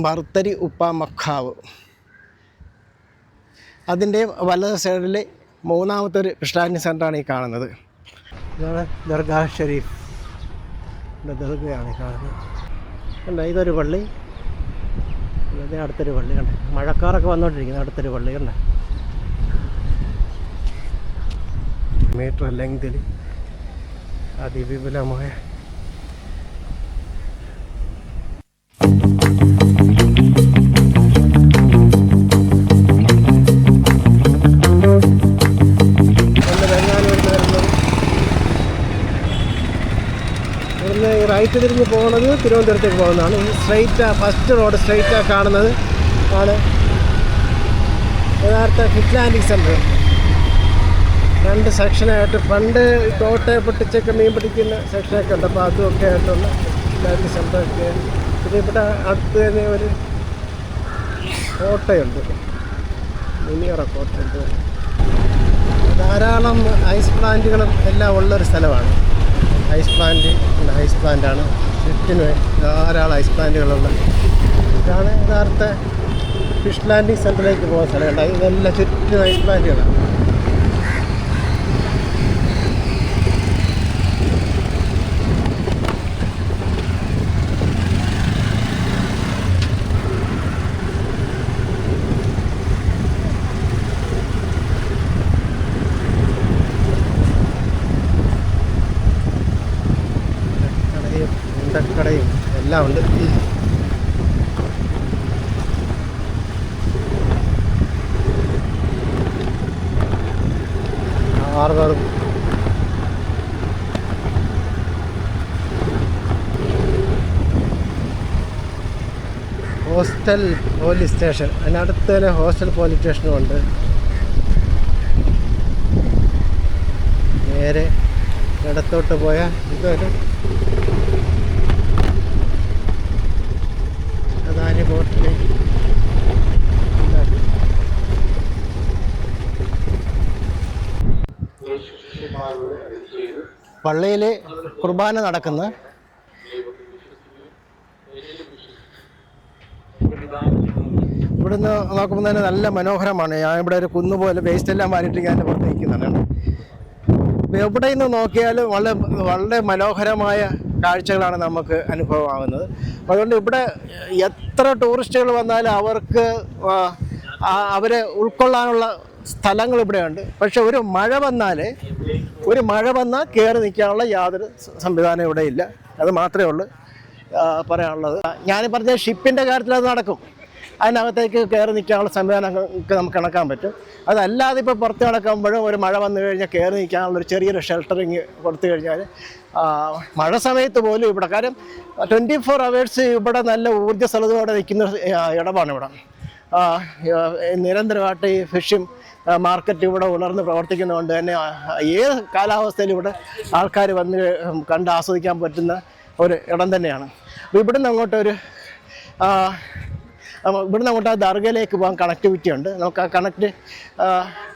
ബർത്തരി ഉപ്പ മഖാവ്. അതിന്റെ വലത് സൈഡിൽ മൂന്നാമത്തെ ഒരു ക്രിസ്ത്യാനി സെന്ററാണ് ഈ കാണുന്നത്. ഇതാണ് ദർഗാ ഷെരീഫ്. ദർഗയാണ് ഈ കാണുന്നത്. അല്ല ഇതൊരു പള്ളി. ഇത് അടുത്തൊരു പള്ളി കണ്ടേ? മഴക്കാറൊക്കെ വന്നുകൊണ്ടിരിക്കുന്നത് അടുത്തൊരു പള്ളി കണ്ടേ? മീറ്റർ ലെങ്തിൽ അതിവിപുലമായ റൈറ്റ് തിരിഞ്ഞ് പോകുന്നത് തിരുവനന്തപുരത്തേക്ക് പോകുന്നതാണ്. ഈ സ്ട്രൈറ്റ് ഫസ്റ്റ് റോഡ് സ്ട്രൈറ്റ് കാണുന്നത് ആണ്. യഥാർത്ഥ ഫിറ്റ്ലാൻഡിക് സെന്റർ രണ്ട് സെക്ഷനായിട്ട് പണ്ട് തോട്ടെ പൊട്ടിച്ചൊക്കെ മീൻ പിടിക്കുന്ന സെക്ഷനൊക്കെ ഉണ്ട്. അപ്പോൾ അതുമൊക്കെ ആയിട്ടുള്ള ഫിറ്റ്ലാൻഡിക് സെന്ററൊക്കെ പിന്നെ ഇവിടെ അടുത്ത് തന്നെ ഒരു കോട്ടയുണ്ട്. മുനിയറ കോട്ടയുണ്ട്. ധാരാളം ഐസ് പ്ലാന്റുകളും എല്ലാം ഉള്ളൊരു സ്ഥലമാണ്. ഐസ് പ്ലാന്റ് ഉണ്ട് ഐസ് പ്ലാന്റാണ് ചുറ്റിന് ധാരാളം ഐസ് പ്ലാന്റുകളുണ്ട്. ഇതാണ് യഥാർത്ഥ ഫിഷ് ലാൻഡിങ് സെന്ററിലേക്ക് പോകുന്ന സ്ഥലമുണ്ട് ഇതെല്ലാം ചുറ്റും ഐസ് പ്ലാന്റുകളാണ് കടയും ഉണ്ടക്കടയും എല്ലാം ഉണ്ട് ഹാർബറും ഹോസ്റ്റൽ പോലീസ് സ്റ്റേഷൻ. അതിനടുത്ത് തന്നെ ഹോസ്റ്റൽ പോലീസ് സ്റ്റേഷനും ഉണ്ട്. നേരെ ഇടത്തോട്ട് പോയാൽ ഇതൊരു അദാനി ബോട്ടിന് പള്ളിയിൽ കുർബാന നടക്കുന്ന. ഇവിടുന്ന് നോക്കുമ്പോൾ തന്നെ നല്ല മനോഹരമാണ്. ഞാൻ ഇവിടെ ഒരു കുന്നുപോലെ വേസ്റ്റ് എല്ലാം വാരിയിട്ട് ഞാൻ പുറത്ത് നിൽക്കുന്നതാണ്. എവിടെ നിന്ന് നോക്കിയാലും വളരെ വളരെ മനോഹരമായ കാഴ്ചകളാണ് നമുക്ക് അനുഭവമാകുന്നത്. അതുകൊണ്ട് ഇവിടെ എത്ര ടൂറിസ്റ്റുകൾ വന്നാലും അവർക്ക് അവരെ ഉൾക്കൊള്ളാനുള്ള സ്ഥലങ്ങൾ ഇവിടെയുണ്ട്. പക്ഷെ ഒരു മഴ വന്നാൽ ഒരു മഴ വന്നാൽ കയറി നിൽക്കാനുള്ള യാതൊരു സംവിധാനം ഇവിടെ ഇല്ല അത് മാത്രമേ ഉള്ളൂ പറയാനുള്ളത്. ഞാൻ പറഞ്ഞ ഷിപ്പിന്റെ കാര്യത്തിൽ അത് നടക്കും. അതിനകത്തേക്ക് കയറി നിൽക്കാനുള്ള സംവിധാനങ്ങൾക്ക് നമുക്ക് ഇണക്കാൻ പറ്റും. അതല്ലാതെ ഇപ്പോൾ പുറത്ത് കിടക്കുമ്പോഴും ഒരു മഴ വന്നു കഴിഞ്ഞാൽ കയറി നിൽക്കാനുള്ള ഒരു ചെറിയൊരു ഷെൽട്ടറിങ് കൊടുത്തു കഴിഞ്ഞാൽ മഴ സമയത്ത് പോലും ഇവിടെ കാര്യം ട്വന്റി ഫോർ അവേഴ്സ് ഇവിടെ നല്ല ഊർജസ്വലതയോടെ നിൽക്കുന്ന ഇടമാണ് ഇവിടെ. നിരന്തരമായിട്ട് ഈ ഫിഷും മാർക്കറ്റ് ഇവിടെ ഉണർന്ന് പ്രവർത്തിക്കുന്നതുകൊണ്ട് തന്നെ ഏത് കാലാവസ്ഥയിലും ഇവിടെ ആൾക്കാർ വന്ന് കണ്ട് ആസ്വദിക്കാൻ പറ്റുന്ന ഒരു ഇടം തന്നെയാണ്. അപ്പോൾ ഇവിടുന്ന് അങ്ങോട്ടൊരു ഇവിടുന്ന് അങ്ങോട്ട് ദർഗയിലേക്ക് പോകാൻ കണക്ടിവിറ്റി ഉണ്ട്. നമുക്ക് ആ കണക്ട്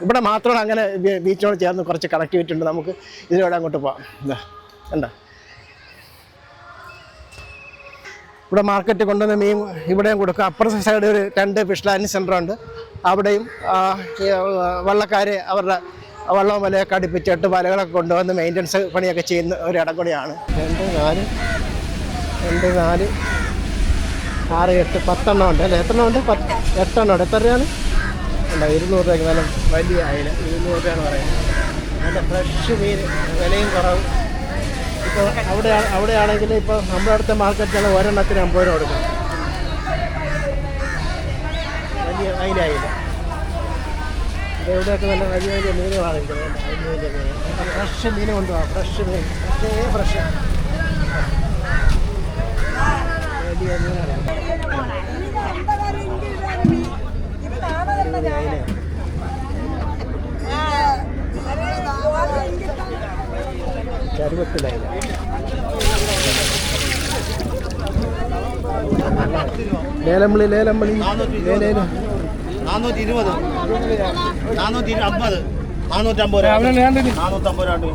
ഇവിടെ മാത്രമാണ് അങ്ങനെ ബീച്ചിനോട് ചേർന്ന് കുറച്ച് കണക്ടിവിറ്റി ഉണ്ട്. നമുക്ക് ഇതിലൂടെ അങ്ങോട്ട് പോകാം. എന്താ കണ്ടോ? ഇവിടെ മാർക്കറ്റ് കൊണ്ടുവന്ന് മീൻ ഇവിടെയും കൊടുക്കും. അപ്പുറ സൈഡ് ഒരു രണ്ട് ഫിഷ് ലാൻഡിങ് സെന്റർ ഉണ്ട്. അവിടെയും വള്ളക്കാർ അവരുടെ വള്ളവും വലയൊക്കെ അടുപ്പിച്ചിട്ട് വലകളൊക്കെ കൊണ്ടുവന്ന് മെയിന്റനൻസ് പണിയൊക്കെ ചെയ്യുന്ന ഒരു ഇടം കൂടിയാണ്. രണ്ട് നാല്. രണ്ട് നാല്. ആറ് എട്ട് പത്തെണ്ണം ഉണ്ട് അല്ലേ? എത്ര ഉണ്ട്? പത്ത് എട്ടെണ്ണം ഉണ്ട്. എത്ര രൂപയാണ്? ഉണ്ടോ ഇരുന്നൂറ് രൂപയ്ക്ക് നല്ല വലിയ അയില ഇരുന്നൂറ് രൂപയാണ് പറയുന്നത്. നല്ല ഫ്രഷ് മീൻ. വിലയും കുറവ്. ഇപ്പോൾ അവിടെ അവിടെയാണെങ്കിൽ ഇപ്പോൾ നമ്മുടെ അടുത്ത മാർക്കറ്റിലാണ് ഒരെണ്ണത്തിന് അമ്പത് രൂപ കൊടുക്കും. വലിയ അയില അയില ഇവിടെയൊക്കെ നല്ല വലിയ വലിയ മീനുകളാണ് ഫ്രഷ് മീൻ കൊണ്ടുപോകാം. ഫ്രഷ് മീൻ. ഫ്രഷേ ഫ്രഷ്. ചരുവത്തിലയില ലേലമ്പളി ലേലമ്പളി നാനൂറ്റി ഇരുപത്. നാനൂറ്റി അമ്പത്. നാനൂറ്റമ്പത്. നാനൂറ്റമ്പത് രൂപ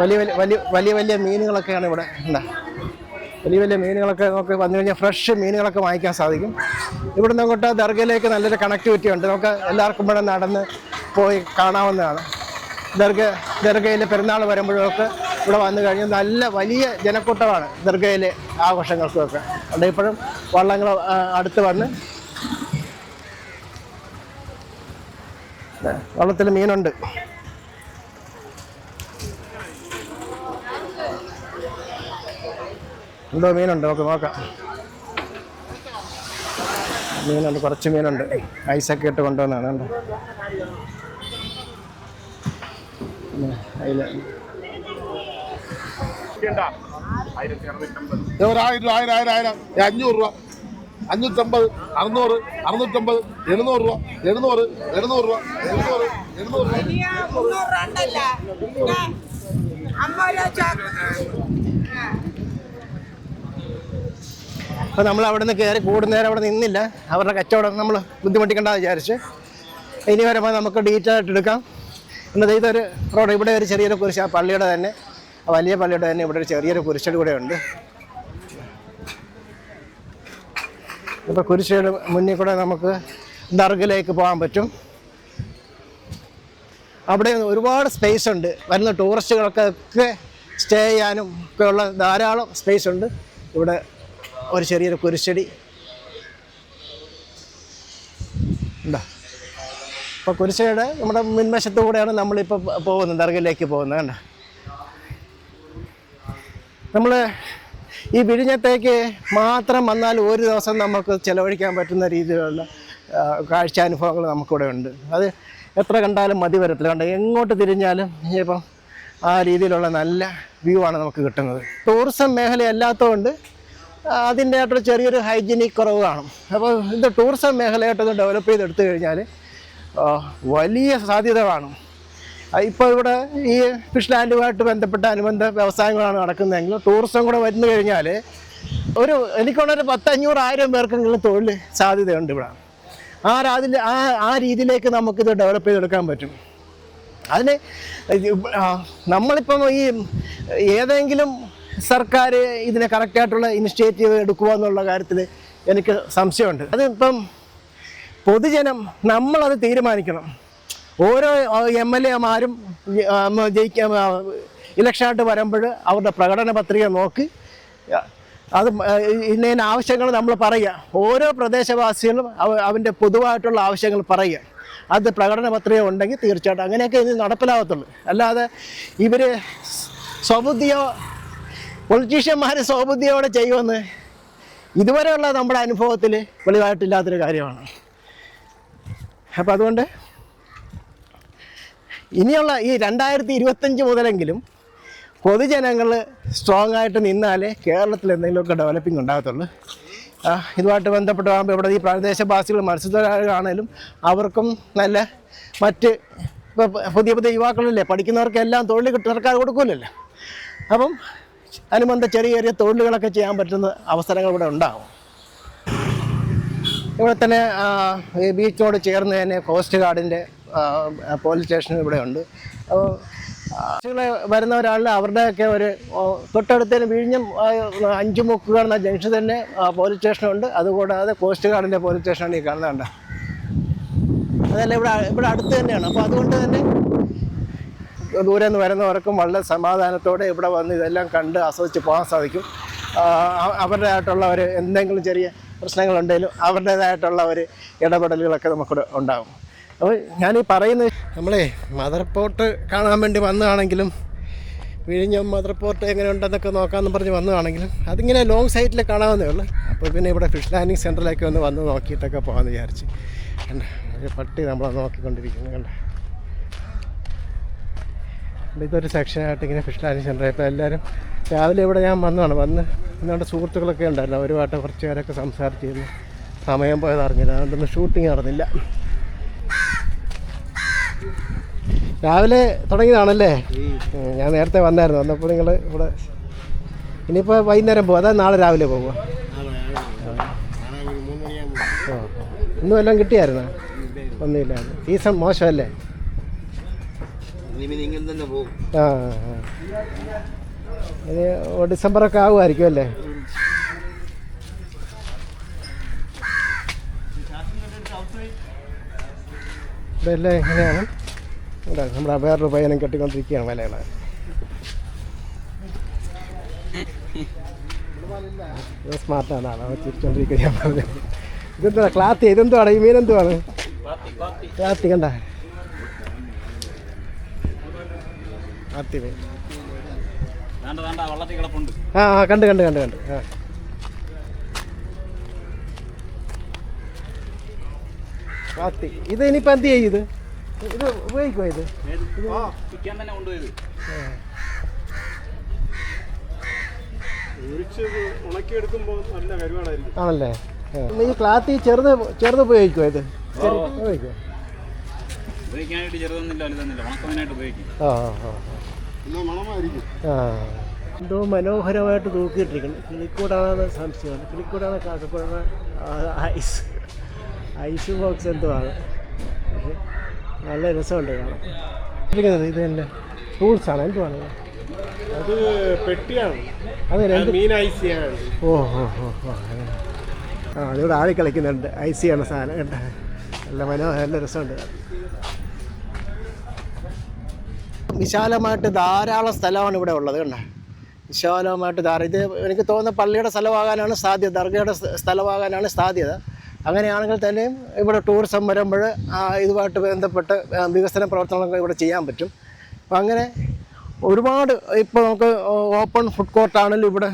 വലിയ വലിയ വലിയ വലിയ വലിയ മീനുകളൊക്കെയാണ് ഇവിടെ. എന്താ വലിയ വലിയ മീനുകളൊക്കെ നമുക്ക് വന്നു കഴിഞ്ഞാൽ ഫ്രഷ് മീനുകളൊക്കെ വാങ്ങിക്കാൻ സാധിക്കും. ഇവിടുന്ന് അങ്ങോട്ട് ദർഗയിലേക്ക് നല്ലൊരു കണക്ടിവിറ്റി ഉണ്ട്. നമുക്ക് എല്ലാവർക്കും ഇവിടെ നടന്ന് പോയി കാണാവുന്നതാണ്. ദർഗ ദർഗയിലെ പെരുന്നാൾ വരുമ്പോഴൊക്കെ ഇവിടെ വന്നു കഴിഞ്ഞാൽ നല്ല വലിയ ജനക്കൂട്ടമാണ് ദർഗയിലെ ആഘോഷങ്ങൾക്കൊക്കെ. അവിടെ ഇപ്പോഴും വള്ളങ്ങൾ അടുത്ത് വന്ന് വള്ളത്തിൽ മീനുണ്ട്. എന്തോ മീനുണ്ട് നമുക്ക് നോക്കാം. മീനുണ്ട് കുറച്ച് മീനുണ്ട്. ഐസൊക്കെ ഇട്ട് കൊണ്ടുവന്നാണ് കണ്ടോ? പിന്നെ അതിൽ ഒരായിരം രൂപ ആയിരം ആയിരം ആയിരം ഏ, അഞ്ഞൂറ് രൂപ. അഞ്ഞൂറ്റമ്പത് അറുന്നൂറ് അറുന്നൂറ്റമ്പത് എഴുന്നൂറ് രൂപ എഴുന്നൂറ് എഴുന്നൂറ് രൂപ എഴുന്നൂറ് എഴുന്നൂറ് രൂപ. അപ്പോൾ നമ്മൾ അവിടെ നിന്ന് കയറി കൂടുന്നേരം അവിടെ നിന്നില്ല. അവരുടെ കച്ചവടം നമ്മൾ ബുദ്ധിമുട്ടിക്കണ്ട വിചാരിച്ച്. ഇനി വരുമ്പോൾ നമുക്ക് ഡീറ്റെയിൽ ആയിട്ട് എടുക്കാം. എന്നത് ഇതൊരു റോഡ് ഇവിടെ ഒരു ചെറിയൊരു കുരിശ് ആ പള്ളിയുടെ തന്നെ. വലിയ പള്ളിയുടെ തന്നെ ഇവിടെ ഒരു ചെറിയൊരു കുരിശടി കൂടെ ഉണ്ട്. ഇപ്പോൾ കുരിശയുടെ മുന്നിൽ കൂടെ നമുക്ക് ദർഗിലേക്ക് പോകാൻ പറ്റും. അവിടെ ഒരുപാട് സ്പേസ് ഉണ്ട്. വരുന്ന ടൂറിസ്റ്റുകൾക്കൊക്കെ സ്റ്റേ ചെയ്യാനും ഒക്കെ ഉള്ള ധാരാളം സ്പേസ് ഉണ്ട്. ഇവിടെ ഒരു ചെറിയൊരു കുരിശടി. എന്താ ഇപ്പോൾ കുരിശയുടെ നമ്മുടെ മുൻവശത്തു കൂടെയാണ് നമ്മളിപ്പോൾ പോകുന്നത് ദർഗയിലേക്ക് പോകുന്നത് കണ്ട? നമ്മൾ ഈ വിഴിഞ്ഞത്തേക്ക് മാത്രം വന്നാൽ ഒരു ദിവസം നമുക്ക് ചിലവഴിക്കാൻ പറ്റുന്ന രീതിയിലുള്ള കാഴ്ചാനുഭവങ്ങൾ നമുക്കിവിടെ ഉണ്ട്. അത് എത്ര കണ്ടാലും മതി വരത്തില്ല. കണ്ട എങ്ങോട്ട് തിരിഞ്ഞാലും ഇപ്പം ആ രീതിയിലുള്ള നല്ല വ്യൂ ആണ് നമുക്ക് കിട്ടുന്നത്. ടൂറിസം മേഖല അല്ലാത്തതുകൊണ്ട് അതിന്റെതായിട്ടുള്ള ചെറിയൊരു ഹൈജീനിക് കുറവ് കാണും. അപ്പോൾ ഇത് ടൂറിസം മേഖലയായിട്ടൊന്ന് ഡെവലപ്പ് ചെയ്തെടുത്തു കഴിഞ്ഞാൽ വലിയ സാധ്യത കാണും. ഇപ്പോൾ ഇവിടെ ഈ ഫിഷ് ലാൻഡുമായിട്ട് ബന്ധപ്പെട്ട അനുബന്ധ വ്യവസായങ്ങളാണ് നടക്കുന്നതെങ്കിൽ ടൂറിസം കൂടെ വരുന്നു കഴിഞ്ഞാൽ ഒരു എനിക്കുള്ളൊരു പത്തഞ്ഞൂറ് ആയിരം പേർക്കെങ്കിലും തൊഴിൽ സാധ്യതയുണ്ട് ഇവിടെ. ആ രാതിൽ ആ ആ രീതിയിലേക്ക് നമുക്കിത് ഡെവലപ്പ് ചെയ്തെടുക്കാൻ പറ്റും. അതിന് നമ്മളിപ്പം ഈ ഏതെങ്കിലും സർക്കാർ ഇതിനെ കറക്റ്റായിട്ടുള്ള ഇനിഷ്യേറ്റീവ് എടുക്കുക എന്നുള്ള കാര്യത്തിൽ എനിക്ക് സംശയമുണ്ട്. അതിപ്പം പൊതുജനം നമ്മളത് തീരുമാനിക്കണം. ഓരോ എം എൽ എമാരും ജയിക്കാൻ ഇലക്ഷനായിട്ട് വരുമ്പോൾ അവരുടെ പ്രകടന പത്രിക നോക്കി അത് ഇന്ന ഇന്ന ആവശ്യങ്ങൾ നമ്മൾ പറയുക. ഓരോ പ്രദേശവാസികളും അവ- അവന്റെ പൊതുവായിട്ടുള്ള ആവശ്യങ്ങൾ പറയുക. അത് പ്രകടന പത്രിക ഉണ്ടെങ്കിൽ തീർച്ചയായിട്ടും അങ്ങനെയൊക്കെ ഇത് നടപ്പിലാകത്തുള്ളൂ. അല്ലാതെ ഇവർ സ്വബുദ്ധിയോ പൊളിറ്റീഷ്യന്മാർ സ്വബുദ്ധിയോടെ ചെയ്യുമെന്ന്. ഇതുവരെയുള്ള നമ്മുടെ അനുഭവത്തിൽ വെളിവായിട്ടില്ലാത്തൊരു കാര്യമാണ്. അപ്പം അതുകൊണ്ട് ഇനിയുള്ള ഈ രണ്ടായിരത്തി ഇരുപത്തഞ്ച് മുതലെങ്കിലും പൊതുജനങ്ങൾ സ്ട്രോങ് ആയിട്ട് നിന്നാലേ കേരളത്തിൽ എന്തെങ്കിലുമൊക്കെ ഡെവലപ്പിംഗ് ഉണ്ടാകത്തുള്ളൂ. ഇതുമായിട്ട് ബന്ധപ്പെട്ട് ആകുമ്പോൾ ഇവിടെ ഈ പ്രദേശവാസികൾ മത്സ്യത്തൊഴിലാളികളാണേലും അവർക്കും നല്ല മറ്റ് ഇപ്പോൾ പുതിയ പുതിയ യുവാക്കളല്ലേ പഠിക്കുന്നവർക്കെല്ലാം തൊഴിൽ കിട്ടുന്നവർക്ക് സർക്കാർ കൊടുക്കില്ലല്ലോ അപ്പം അനുബന്ധ ചെറിയ ചെറിയ തൊഴിലുകളൊക്കെ ചെയ്യാൻ പറ്റുന്ന അവസരങ്ങൾ ഇവിടെ ഉണ്ടാകും ഇവിടെ തന്നെ ഈ ബീച്ചിനോട് ചേർന്ന് തന്നെ കോസ്റ്റ് ഗാർഡിന്റെ പോലീസ് സ്റ്റേഷൻ ഇവിടെ ഉണ്ട്. അപ്പോൾ വരുന്ന വരുന്നവരാണെങ്കിൽ അവരുടെയൊക്കെ ഒരു ഓ, തൊട്ടടുത്തതിന് വിഴിഞ്ഞം അഞ്ചു മുക്കുക എന്ന ജംഗ്ഷൻ തന്നെ പോലീസ് സ്റ്റേഷനുണ്ട്. അതുകൂടാതെ കോസ്റ്റ് ഗാർഡിന്റെ പോലീസ് സ്റ്റേഷനാണ് ഈ കാണുന്നത് അതല്ല ഇവിടെ ഇവിടെ അടുത്ത് തന്നെയാണ്. അപ്പോൾ അതുകൊണ്ട് തന്നെ ദൂരെ നിന്ന് വരുന്നവർക്കും വളരെ സമാധാനത്തോടെ ഇവിടെ വന്ന് ഇതെല്ലാം കണ്ട് ആസ്വദിച്ച് പോകാൻ സാധിക്കും. അവരുടേതായിട്ടുള്ള ഒരു എന്തെങ്കിലും ചെറിയ പ്രശ്നങ്ങളുണ്ടെങ്കിലും അവരുടേതായിട്ടുള്ള ഒരു ഇടപെടലുകളൊക്കെ നമുക്ക് ഉണ്ടാകും. അപ്പോൾ ഞാനീ പറയുന്നത് നമ്മളെ മദർ പോർട്ട് കാണാൻ വേണ്ടി വന്നതാണെങ്കിലും വിഴിഞ്ഞം മദർ പോർട്ട് എങ്ങനെ ഉണ്ടെന്നൊക്കെ നോക്കാമെന്ന് പറഞ്ഞ് വന്നതാണെങ്കിലും അതിങ്ങനെ ലോങ് സൈറ്റിൽ കാണാവുന്നേ ഉള്ളൂ. അപ്പോൾ പിന്നെ ഇവിടെ ഫിഷ് ലാൻഡിങ് സെന്ററിലേക്ക് ഒന്ന് വന്ന് നോക്കിയിട്ടൊക്കെ പോകാമെന്ന് വിചാരിച്ച്. കണ്ട? ഒരു പട്ടി നമ്മളെ നോക്കിക്കൊണ്ടിരിക്കുന്നു കണ്ട? ഇതൊരു സെക്ഷനായിട്ട് ഇങ്ങനെ ഫിഷ് ലാൻഡിങ് സെന്റർ ഇപ്പോൾ എല്ലാവരും രാവിലെ ഇവിടെ ഞാൻ വന്നതാണ്. വന്ന് ഇന്നുകൊണ്ട് സുഹൃത്തുക്കളൊക്കെ ഉണ്ടായിരുന്നു. അവരുമായിട്ട് കുറച്ച് പേരൊക്കെ സംസാരിച്ചിരുന്നു. സമയം പോയത് അറിഞ്ഞില്ല. അതുകൊണ്ടൊന്നും ഷൂട്ടിങ് നടന്നില്ല. രാവിലെ തുടങ്ങിയതാണല്ലേ? ഞാൻ നേരത്തെ വന്നായിരുന്നു. വന്നപ്പോൾ നിങ്ങൾ ഇവിടെ ഇനിയിപ്പോൾ വൈകുന്നേരം പോകും അതായത് നാളെ രാവിലെ പോകുക ഇന്നും എല്ലാം കിട്ടിയായിരുന്നോ? ഒന്നുമില്ലായിരുന്നു. സീസൺ മോശമല്ലേ? തന്നെ പോകും. ആ. ഇനി ഡിസംബറൊക്കെ ആകുമായിരിക്കും അല്ലേ? ഇതെല്ലാം എങ്ങനെയാണ് ഇവിടെ നമ്മുടെ വേറൊരു പയ്യനും കെട്ടിക്കൊണ്ടിരിക്കുകയാണ് വലകളെ സ്മാർട്ടാണ് ആളെ തിരിച്ചോണ്ടിരിക്കുക ഞാൻ പറഞ്ഞു ക്ലാത്തി ഇതെന്തുവാണ്? ഈ മീൻ എന്തുവാണ്? ക്ലാത്തി കണ്ട? ആ ആ കണ്ട് കണ്ട് കണ്ട് കണ്ട്. ആ. കാത്തി ഇത് ഇനിയിപ്പോൾ എന്ത് ചെയ്യും ഇത്? ഇത് ഉപയോഗിക്കുമോ ഇത്? ആണല്ലേ. ഈ ക്ലാത്തി ചെറുത് ചെറുത് ഉപയോഗിക്കുമോ ഇത്? ഉപയോഗിക്കുമോ ഉപയോഗിക്കാനായിട്ട് ചെറുതൊന്നുമില്ല വലുതൊന്നുമില്ല. ഉണക്കമീനായിട്ട് ഉപയോഗിക്കും. ആ ആ ആ. എന്നാ മണമായിരിക്കും. ആ. എന്തോ മനോഹരമായിട്ട് തൂക്കിയിട്ടിരിക്കുന്നു. കിളിക്കൂടാണെന്ന് സംശയമാണ്. കിളിക്കൂടാണ് കാക്കക്കൂടാണ് ഐസ് ഐസ് ബോക്സ് എന്തോ ആണ്. പക്ഷേ നല്ല രസമുണ്ട് കാണാൻ. ഇരിക്കുന്നത് ഇത് തന്നെ. ടൂൾസാണ് എന്തുവാണ്? അത് പെട്ടിയാണ്. അത് മീൻ ഐസ് ചെയ്യാൻ ഓ ഓ ഓ ആ അതിവിടെ ആഴി കളിക്കുന്നുണ്ട് ഐസ് ചെയ്യണ സാധനം. കേട്ടോ നല്ല മനോഹര നല്ല രസമുണ്ട്. വിശാലമായിട്ട് ധാരാളം സ്ഥലമാണ് ഇവിടെ ഉള്ളത് കണ്ട? വിശാലമായിട്ട് ധാരാളം ഇത് എനിക്ക് തോന്നുന്ന പള്ളിയുടെ സ്ഥലമാകാനാണ് സാധ്യത ദർഗയുടെ സ്ഥ- സ്ഥലമാകാനാണ് സാധ്യത. അങ്ങനെയാണെങ്കിൽ തന്നെയും ഇവിടെ ടൂറിസം വരുമ്പോൾ ഇതുമായിട്ട് ബന്ധപ്പെട്ട് വികസന പ്രവർത്തനങ്ങൾ ഇവിടെ ചെയ്യാൻ പറ്റും. അപ്പം അങ്ങനെ ഒരുപാട് ഇപ്പോൾ നമുക്ക് ഓപ്പൺ ഫുഡ് കോർട്ടാണെങ്കിലും ഇവിടെ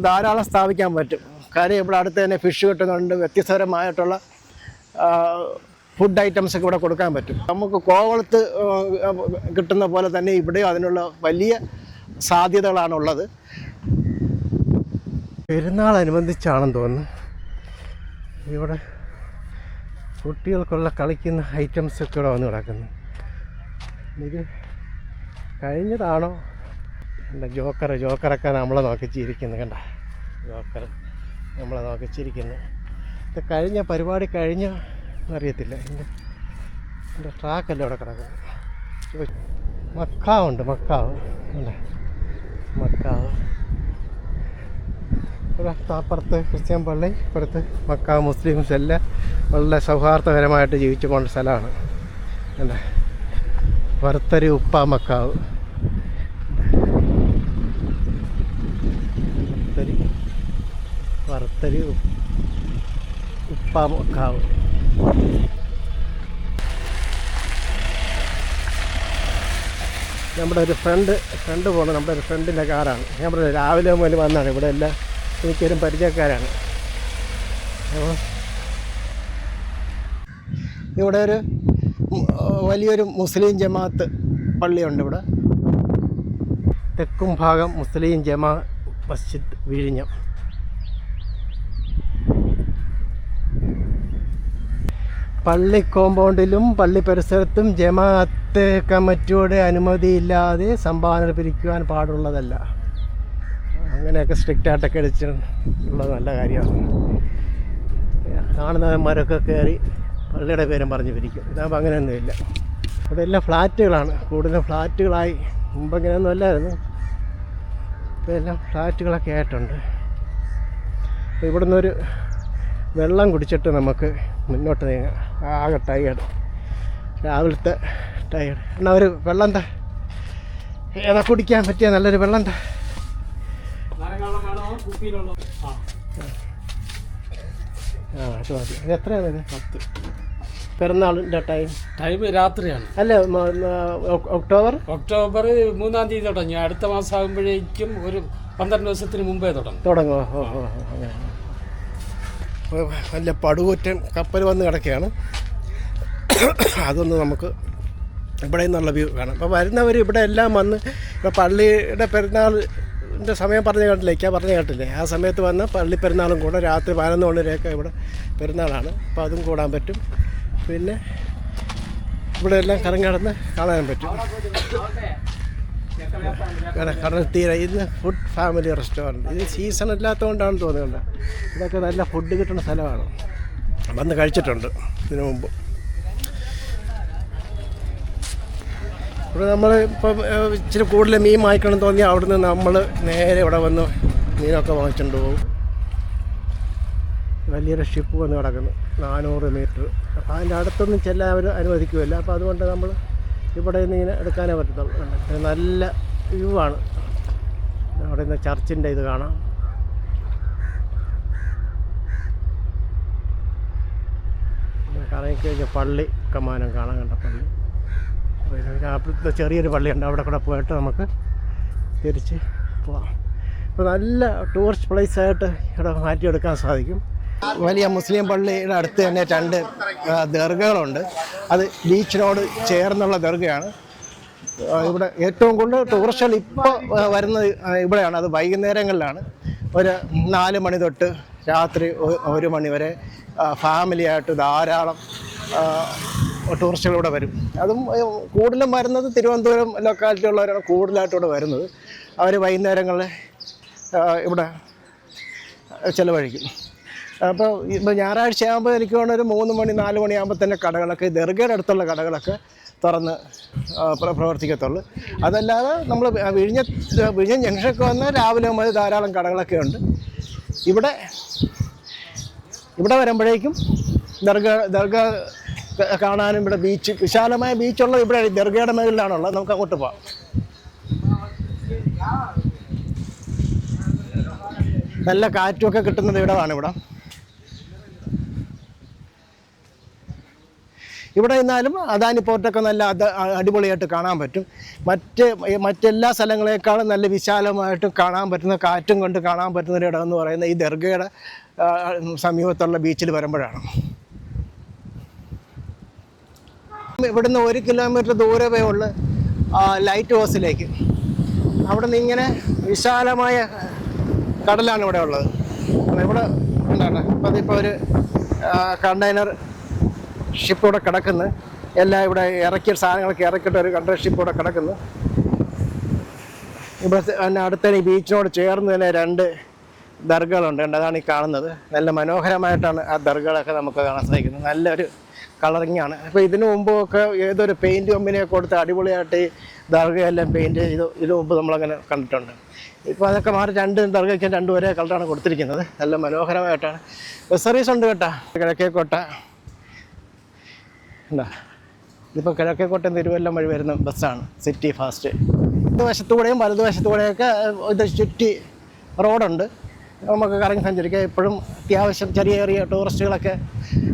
ധാരാളം സ്ഥാപിക്കാൻ പറ്റും. കാര്യം ഇവിടെ അടുത്ത് തന്നെ ഫിഷ് കിട്ടുന്നുണ്ട് വ്യത്യസ്തപരമായിട്ടുള്ള ഫുഡ് ഐറ്റംസ് ഒക്കെ ഇവിടെ കൊടുക്കാൻ പറ്റും. നമുക്ക് കോവളത്ത് കിട്ടുന്ന പോലെ തന്നെ ഇവിടെയും അതിനുള്ള വലിയ സാധ്യതകളാണുള്ളത്. പെരുന്നാളനുബന്ധിച്ചാണെന്ന് തോന്നുന്നു. ഇവിടെ കുട്ടികൾക്കുള്ള കളിക്കുന്ന ഐറ്റംസ് ഒക്കെ ഇവിടെ വന്ന് കിടക്കുന്നു. ഇത് കഴിഞ്ഞതാണോ? എന്താ ജോക്കർ ജോക്കറൊക്കെ നമ്മളെ നോക്കി ചിരിക്കുന്നു കണ്ട. ജോക്കർ നമ്മളെ നോക്കി ചിരിക്കുന്നു. ഇത് കഴിഞ്ഞ പരിപാടി കഴിഞ്ഞ അറിയത്തില്ല. എന്റെ എന്റെ ട്രാക്കല്ല അവിടെ കിടക്കുന്നത് മക്കാവുണ്ട് മക്കാവ്. അല്ലേ? മക്കാവ്. ഇവിടെ അപ്പുറത്ത് ക്രിസ്ത്യൻ പള്ളി ഇപ്പുറത്ത് മക്ക മുസ്ലിംസ് എല്ലാം വളരെ സൗഹാർദ്ദപരമായിട്ട് ജീവിച്ചു പോകേണ്ട സ്ഥലമാണ്. അല്ലേ? വറുത്തരി ഉപ്പ മക്കാവ്. വറുത്തരി വറുത്തരി ഉപ്പ മക്കാവ്. നമ്മുടെ ഒരു ഫ്രണ്ട് ഫ്രണ്ട് പോകുന്നത് നമ്മുടെ ഒരു ഫ്രണ്ടിന്റെ കാറാണ് ഞാൻ പറഞ്ഞത് രാവിലെ മുതൽ വന്നാണ്. ഇവിടെ എല്ലാം എനിക്കൊരു പരിചയക്കാരാണ്. ഇവിടെ ഒരു വലിയൊരു മുസ്ലിം ജമാഅത്ത് പള്ളിയുണ്ട് ഇവിടെ. തെക്കും ഭാഗം മുസ്ലിം ജമാ മസ്ജിദ് വിഴിഞ്ഞം. പള്ളി കോമ്പൗണ്ടിലും പള്ളി പരിസരത്തും ജമാഅത്ത് കമ്മിറ്റിയുടെ അനുമതിയില്ലാതെ സംഭാവന പിരിക്കുവാൻ പാടുള്ളതല്ല. അങ്ങനെയൊക്കെ സ്ട്രിക്റ്റ് ആയിട്ടൊക്കെ അടിച്ച് ഉള്ളത് നല്ല കാര്യമാണ്. കാണുന്നവന്മാരൊക്കെ കയറി പള്ളിയുടെ പേരും പറഞ്ഞ് പിരിക്കും. ഇതാകുമ്പോൾ അങ്ങനെയൊന്നുമില്ല ഇവിടെ എല്ലാം ഫ്ലാറ്റുകളാണ്. കൂടുതലും ഫ്ലാറ്റുകളായി. മുമ്പ് ഇങ്ങനെയൊന്നും അല്ലായിരുന്നു. ഇപ്പോൾ എല്ലാം ഫ്ലാറ്റുകളൊക്കെ ആയിട്ടുണ്ട്. അപ്പോൾ ഒരു വെള്ളം കുടിച്ചിട്ട് നമുക്ക് മുന്നോട്ട് നീങ്ങാം. ആകെ ടയേർഡ് രാവിലത്തെ ടയേർഡ് എന്നാ ഒരു വെള്ളം എന്താ ഏതാ കുടിക്കാൻ പറ്റിയ നല്ലൊരു വെള്ളം താ. ആ ആ അത് മതി. ഇത് എത്രയാണ് ഇത് പത്ത്. പിറന്നാളിന്റെ ടൈം ടൈം രാത്രിയാണ്. അല്ല ഒക്ടോബർ? ഒക്ടോബർ മൂന്നാം തീയതി തുടങ്ങി. അടുത്ത മാസം ആകുമ്പോഴേക്കും ഒരു പന്ത്രണ്ട് ദിവസത്തിന് മുമ്പേ തുടങ്ങും. തുടങ്ങുമോ ഓ ഓ ഓ, അങ്ങനെ വലിയ പടുകൂറ്റൻ കപ്പൽ വന്ന് കിടക്കുകയാണ്. അതൊന്ന് നമുക്ക് ഇവിടെ നിന്നുള്ള വ്യൂ കാണാം. അപ്പോൾ വരുന്നവർ ഇവിടെ എല്ലാം വന്ന് ഇപ്പോൾ പള്ളിയുടെ പെരുന്നാളിന്റെ സമയം പറഞ്ഞു കേട്ടില്ലേ? ഇക്കാ പറഞ്ഞു കേട്ടില്ലേ? ആ സമയത്ത് വന്ന് പള്ളി പെരുന്നാളും കൂടെ രാത്രി പതിനൊന്ന് മണിവരെയൊക്കെ ഇവിടെ പെരുന്നാളാണ്. അപ്പോൾ അതും കൂടാൻ പറ്റും. പിന്നെ ഇവിടെ എല്ലാം കറങ്ങി നടന്ന് കാണാൻ പറ്റും. കട- കടൽ തീരെ ഇത് ഫുഡ് ഫാമിലി റെസ്റ്റോറന്റ് ഇത് സീസൺ ഇല്ലാത്തതുകൊണ്ടാണ് തോന്നുന്നത് ഇതൊക്കെ നല്ല ഫുഡ് കിട്ടുന്ന സ്ഥലമാണ്. വന്ന് കഴിച്ചിട്ടുണ്ട് ഇതിനു മുമ്പ്. ഇവിടെ നമ്മൾ ഇപ്പം ഇച്ചിരി കൂടുതൽ മീൻ വാങ്ങിക്കണം തോന്നി അവിടുന്ന് നമ്മൾ നേരെ ഇവിടെ വന്ന് മീനൊക്കെ വാങ്ങിച്ചുകൊണ്ട് പോകും. വലിയൊരു ഷിപ്പ് വന്ന് കിടക്കുന്നു. നാനൂറ് മീറ്റർ. അപ്പോൾ അതിന്റെ അടുത്തൊന്നും ചെല്ലാൻ അവർ അനുവദിക്കുമല്ല അപ്പോൾ അതുകൊണ്ട് നമ്മൾ ഇവിടെ നിന്ന് ഇങ്ങനെ എടുക്കാനേ പറ്റത്തുള്ളൂ. നല്ല വ്യൂ ആണ്. അവിടെ നിന്ന് ചർച്ചിന്റെ ഇത് കാണാം. കറങ്ങിക്കഴിഞ്ഞ പള്ളി കമാനം കാണാൻ കണ്ട പള്ളി. അപ്പോഴത്തെ ചെറിയൊരു പള്ളിയുണ്ട്. അവിടെ കൂടെ പോയിട്ട് നമുക്ക് തിരിച്ച് പോവാം. അപ്പോൾ നല്ല ടൂറിസ്റ്റ് പ്ലേസ് ആയിട്ട് ഇവിടെ മാറ്റിയെടുക്കാൻ സാധിക്കും. വലിയ മുസ്ലിം പള്ളിയുടെ അടുത്ത് തന്നെ രണ്ട് ദർഗകളുണ്ട്. അത് ബീച്ചിനോട് ചേർന്നുള്ള ദർഗയാണ്. ഇവിടെ ഏറ്റവും കൂടുതൽ ടൂറിസ്റ്റുകൾ ഇപ്പോൾ വരുന്നത് ഇവിടെയാണ്. അത് വൈകുന്നേരങ്ങളിലാണ്. ഒരു നാല് മണി തൊട്ട് രാത്രി ഒരു മണി വരെ ഫാമിലി ആയിട്ട് ധാരാളം ടൂറിസ്റ്റുകൾ ഇവിടെ വരും. അതും കൂടുതലും വരുന്നത് തിരുവനന്തപുരം ലൊക്കാലിറ്റി ഉള്ളവരാണ് കൂടുതലായിട്ട് ഇവിടെ വരുന്നത്. അവർ വൈകുന്നേരങ്ങളിൽ ഇവിടെ ചിലവഴിക്കും. അപ്പോൾ ഇപ്പോൾ ഞായറാഴ്ച ആകുമ്പോൾ എനിക്ക് തോന്നുന്നു ഒരു മൂന്ന് മണി നാല് മണിയാകുമ്പോൾ തന്നെ കടകളൊക്കെ ദർഗയുടെ അടുത്തുള്ള കടകളൊക്കെ തുറന്ന് പ്രവർത്തിക്കത്തുള്ളൂ. അതല്ലാതെ നമ്മൾ വിഴിഞ്ഞ വിഴിഞ്ഞ ജംഗ്ഷനൊക്കെ വന്ന് രാവിലെ മുതൽ ധാരാളം കടകളൊക്കെ ഉണ്ട്. ഇവിടെ ഇവിടെ വരുമ്പോഴേക്കും ദർഗ ദർഗ കാണാനും ഇവിടെ ബീച്ച് വിശാലമായ ബീച്ചുള്ളത് ഇവിടെ ദർഗയുടെ മേളിലാണുള്ളത്. നമുക്ക് അങ്ങോട്ട് പോവാം. നല്ല കാറ്റുമൊക്കെ കിട്ടുന്നത് ഇവിടമാണ് ഇവിടെ. ഇവിടെ നിന്നാലും അദാനി പോർട്ടൊക്കെ നല്ല അടിപൊളിയായിട്ട് കാണാൻ പറ്റും. മറ്റ് മറ്റെല്ലാ സ്ഥലങ്ങളെക്കാളും നല്ല വിശാലമായിട്ട് കാണാൻ പറ്റുന്ന കാറ്റും കൊണ്ട് കാണാൻ പറ്റുന്ന ഇടം എന്ന് പറയുന്നത് ഈ ദർഗയുടെ സമീപത്തുള്ള ബീച്ചിൽ വരുമ്പോഴാണ്. ഇവിടുന്ന് ഒരു കിലോമീറ്റർ ദൂരമേ ഉള്ളു ലൈറ്റ് ഹൗസിലേക്ക് അവിടെ നിന്ന് ഇങ്ങനെ വിശാലമായ കടലാണ് ഇവിടെ ഉള്ളത്. ഇവിടെ എന്താണ്? ഇപ്പം അതിപ്പോൾ ഒരു കണ്ടെയ്നർ ഷിപ്പ് ഇവിടെ കിടക്കുന്നു. എല്ലാം ഇവിടെ ഇറക്കിയ സാധനങ്ങളൊക്കെ ഇറക്കിയിട്ട് ഒരു കണ്ടെയ്നർ ഷിപ്പ് ഇവിടെ കിടക്കുന്നു. ഇവിടെ തന്നെ അടുത്ത ഈ ബീച്ചിനോട് ചേർന്ന് തന്നെ രണ്ട് ദർഗകളുണ്ട് അതാണ് ഈ കാണുന്നത്. നല്ല മനോഹരമായിട്ടാണ് ആ ദർഗകളൊക്കെ നമുക്ക് കാണാൻ സാധിക്കുന്നത്. നല്ലൊരു കളറിങ്ങാണ്. അപ്പോൾ ഇതിനു മുമ്പൊക്കെ ഏതൊരു പെയിന്റ് കമ്പനിയെ കൊടുത്ത് അടിപൊളിയായിട്ട് ഈ ദർഗയെല്ലാം പെയിന്റ് ചെയ്ത് ഇതിനു മുമ്പ് നമ്മളങ്ങനെ കണ്ടിട്ടുണ്ട്. ഇപ്പോൾ അതൊക്കെ മാറി രണ്ട് ദർഗയ്ക്കും രണ്ടും ഒരേ കളറാണ് കൊടുത്തിരിക്കുന്നത്. നല്ല മനോഹരമായിട്ടാണ്. സർവീസ് ഉണ്ട് കേട്ടോ. കിഴക്കേക്കോട്ട. എന്താ ഇതിപ്പോൾ കിഴക്കേക്കോട്ടം തിരുവല്ലം വഴി വരുന്ന ബസ്സാണ്. സിറ്റി ഫാസ്റ്റ് വശത്തൂടെയും വലതുവശത്തൂടെയൊക്കെ ഇത് ചുറ്റി റോഡുണ്ട്. നമുക്ക് കറങ്ങി സഞ്ചരിക്കാം. ഇപ്പോഴും അത്യാവശ്യം ചെറിയ ചെറിയ ടൂറിസ്റ്റുകളൊക്കെ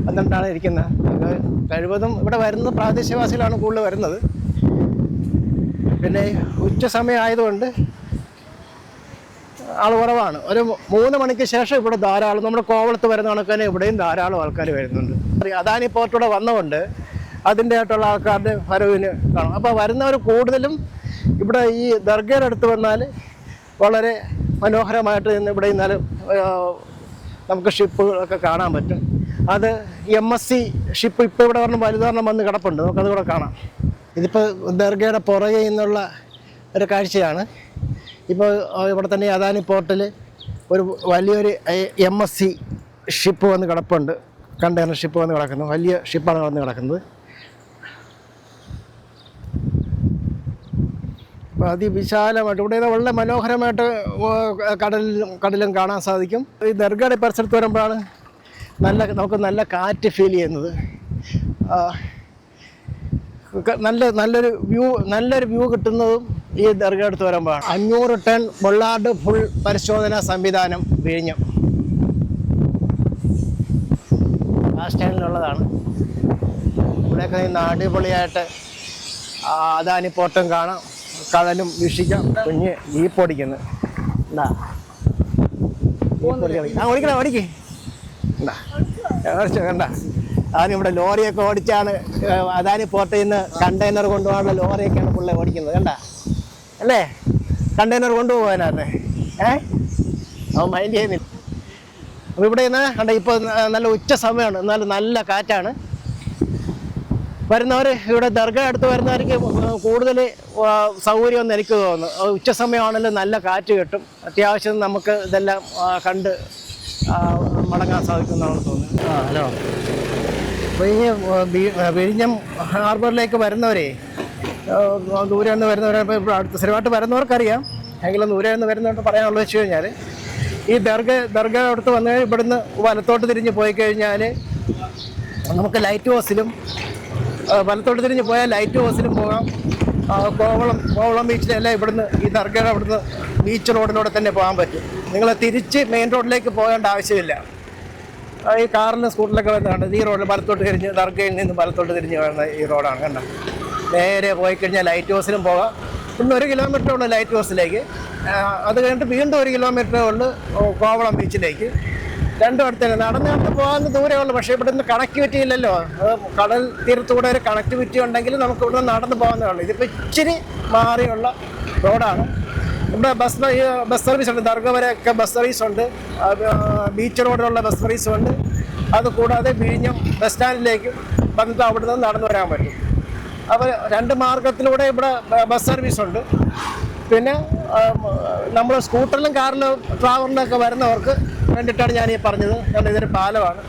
വന്നിട്ടാണ് ഇരിക്കുന്നത്. കഴിവതും ഇവിടെ വരുന്നത് പ്രാദേശികവാസികളാണ് കൂടുതൽ വരുന്നത്. പിന്നെ ഉച്ച സമയം ആയതുകൊണ്ട് ആൾ കുറവാണ്. ഒരു മൂന്ന് മണിക്ക് ശേഷം ഇവിടെ ധാരാളം നമ്മുടെ കോവളത്ത് വരുന്ന കണക്ക് ഇവിടെയും ധാരാളം ആൾക്കാർ വരുന്നുണ്ട്. അദാനി പോർട്ടിവിടെ വന്നതുകൊണ്ട് അതിന്റെ ആയിട്ടുള്ള ആൾക്കാരുടെ വരവിന് കാണും. അപ്പോൾ വരുന്നവർ കൂടുതലും ഇവിടെ ഈ ദർഗയുടെ അടുത്ത് വന്നാൽ വളരെ മനോഹരമായിട്ട് ഇന്ന് ഇവിടെ ഇന്നാൽ നമുക്ക് ഷിപ്പുകളൊക്കെ കാണാൻ പറ്റും. അത് എം എസ് സി ഷിപ്പ് ഇപ്പോൾ ഇവിടെ പറഞ്ഞ വലുതാരണം വന്ന് കിടപ്പുണ്ട്. നമുക്കത് കൂടെ കാണാം. ഇതിപ്പോൾ ദർഗയുടെ പുറകെ നിന്നുള്ള ഒരു കാഴ്ചയാണ്. ഇപ്പോൾ ഇവിടെ തന്നെ അദാനി പോർട്ടിൽ ഒരു വലിയൊരു എം എസ് സി ഷിപ്പ് വന്ന് കിടപ്പുണ്ട്. കണ്ടെയ്നർ ഷിപ്പ് വന്ന് കിടക്കുന്നു. വലിയ ഷിപ്പാണ് വന്ന് കിടക്കുന്നത്. അതിവിശാലമായിട്ട് ഇവിടെ വളരെ മനോഹരമായിട്ട് കടലിലും കടലും കാണാൻ സാധിക്കും. ഈ ദർഗയുടെ പരിസരത്ത് വരുമ്പോഴാണ് നല്ല നമുക്ക് നല്ല കാറ്റ് ഫീൽ ചെയ്യുന്നത്. നല്ല നല്ലൊരു വ്യൂ നല്ലൊരു വ്യൂ കിട്ടുന്നതും ഈ ദർഗ അടുത്ത് വരുമ്പോഴാണ്. അഞ്ഞൂറ് ടൺ ബൊള്ളാർഡ് ഫുൾ പരിശോധനാ സംവിധാനം വിഴിഞ്ഞം. ആ സ്റ്റാൻഡിലുള്ളതാണ്. ഇവിടെയൊക്കെ നിന്ന് അടിപൊളിയായിട്ട് അദാനി പോർട്ടും കാണാം. കടലും വീക്ഷിക്കാം. കുഞ്ഞ് ജീപ്പ് ഓടിക്കുന്നു എന്താ ഓടിക്കണം ആ ഓടിക്കണം ഓടിക്കേ. എന്താ അവൻ ഇവിടെ ലോറിയൊക്കെ ഓടിച്ചാണ് ഏഹ്, അദാനി പോർട്ടിൽ നിന്ന് കണ്ടെയ്നർ കൊണ്ടുപോകാനുള്ള ലോറിയൊക്കെയാണ് പുള്ളി ഓടിക്കുന്നത്. കണ്ട? അല്ലേ? കണ്ടെയ്നർ കൊണ്ടുപോകാനകത്ത് ഏ? അവൻ മൈൻഡ് ചെയ്യുന്നില്ല. അപ്പോൾ ഇവിടെ നിന്ന് കണ്ട ഇപ്പോൾ നല്ല ഉച്ച സമയമാണ്. എന്നാലും നല്ല കാറ്റാണ്. വരുന്നവർ ഇവിടെ ദർഗ അടുത്ത് വരുന്നവർക്ക് കൂടുതൽ സൗകര്യമെന്ന് എനിക്ക് തോന്നുന്നു. ഉച്ച സമയമാണല്ലോ നല്ല കാറ്റ് കിട്ടും. അത്യാവശ്യം നമുക്ക് ഇതെല്ലാം കണ്ട് മടങ്ങാൻ സാധിക്കുന്നതാണ് തോന്നുന്നത് ആ ഹലോ. അപ്പോൾ ഈ വിഴിഞ്ഞം ഹാർബറിലേക്ക് വരുന്നവരെ ദൂരെ നിന്ന് വരുന്നവരെ അടുത്ത് സ്ഥിരമായിട്ട് വരുന്നവർക്കറിയാം. എങ്കിലും ദൂരെ നിന്ന് വരുന്നവർക്ക് പറയാനുള്ളത് വെച്ച് കഴിഞ്ഞാൽ ഈ ദർഗ ദർഗ അടുത്ത് വന്ന് ഇവിടുന്ന് വലത്തോട്ട് തിരിഞ്ഞ് പോയി കഴിഞ്ഞാൽ നമുക്ക് ലൈറ്റ് ഹൗസിലും ആ, വലത്തോട്ട് തിരിഞ്ഞ് പോയാൽ ലൈറ്റ് ഹൗസിലും പോകാം. കോവളം കോവളം ബീച്ചിലെല്ലാം ഇവിടുന്ന് ഈ ദർഗയുടെ അവിടുന്ന് ബീച്ച് റോഡിലൂടെ തന്നെ പോകാൻ പറ്റും. നിങ്ങൾ തിരിച്ച് മെയിൻ റോഡിലേക്ക് പോകേണ്ട ആവശ്യമില്ല. ഈ കാറിലും സ്കൂട്ടറിലൊക്കെ കണ്ടത് ഈ റോഡിൽ വലത്തോട്ട് തിരിഞ്ഞ് ദർഗയിൽ നിന്ന് വലത്തോട്ട് തിരിഞ്ഞ് വരുന്ന ഈ റോഡാണ് കണ്ട? നേരെ പോയി കഴിഞ്ഞാൽ ലൈറ്റ് ഹൗസിലും പോകാം. പിന്നെ ഒരു കിലോമീറ്റർ ഉള്ളു ലൈറ്റ് ഹൗസിലേക്ക് അത് കഴിഞ്ഞിട്ട് വീണ്ടും ഒരു കിലോമീറ്റർ ഉള്ളു കോവളം ബീച്ചിലേക്ക് രണ്ടും അടുത്ത് തന്നെ നടന്ന് നടന്ന് പോകാൻ ദൂരമേ ഉള്ളൂ. പക്ഷേ ഇവിടെ നിന്ന് കണക്ടിവിറ്റി ഇല്ലല്ലോ കടൽ തീരത്തൂടെ ഒരു കണക്ടിവിറ്റി ഉണ്ടെങ്കിൽ നമുക്ക് ഇവിടെ നടന്ന് പോകാവുന്നേ ഉള്ളൂ. ഇതിപ്പോൾ ഇച്ചിരി മാറിയുള്ള റോഡാണ് ഇവിടെ ബസ് ബസ് സർവീസ് ഉണ്ട്. ദർഗ വരെയൊക്കെ ബസ് സർവീസ് ഉണ്ട്. ബീച്ച് റോഡിലുള്ള ബസ് സർവീസ് ഉണ്ട്. അത് കൂടാതെ വിഴിഞ്ഞം ബസ് സ്റ്റാൻഡിലേക്ക് വന്നിട്ട് അവിടെ നിന്ന് നടന്നു വരാൻ പറ്റും. അപ്പോൾ രണ്ട് മാർഗത്തിലൂടെ ഇവിടെ ബസ് സർവീസ് ഉണ്ട്. പിന്നെ നമ്മൾ സ്കൂട്ടറിലും കാറിലും ട്രാവലിലൊക്കെ വരുന്നവർക്ക് വേണ്ടിയിട്ടാണ് ഞാൻ ഈ പറഞ്ഞത്. കാരണം ഇതൊരു പാലമാണ്.